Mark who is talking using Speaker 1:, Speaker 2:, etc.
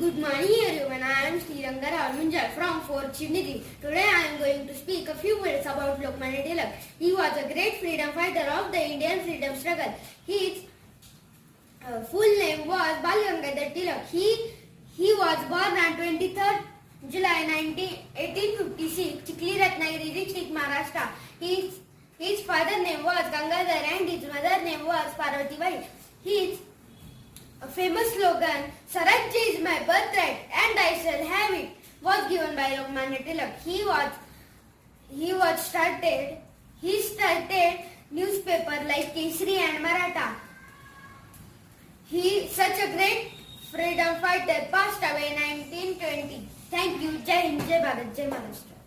Speaker 1: Good morning everyone, I am Sri Rangar Almunjal from Fort Degree. Today I am going to speak a few words about Lokmanya Tilak. He was a great freedom fighter of the Indian freedom struggle. His uh, full name was Bal Gangadhar Tilak. He, he was born on 23rd July 1856, Chikli Ratnagiri district, Maharashtra. His, his father name was Gangadhar and his mother name was Parvati Bai. His a famous slogan, Swaraj is my birthright and I shall have it, was given by Lokmanya Tilak. He was he was started he started newspaper like Kesari and Maratha. He such a great freedom fighter passed away in 1920. Thank you. Jai Hind, Jai Bharat, Jai Maharashtra.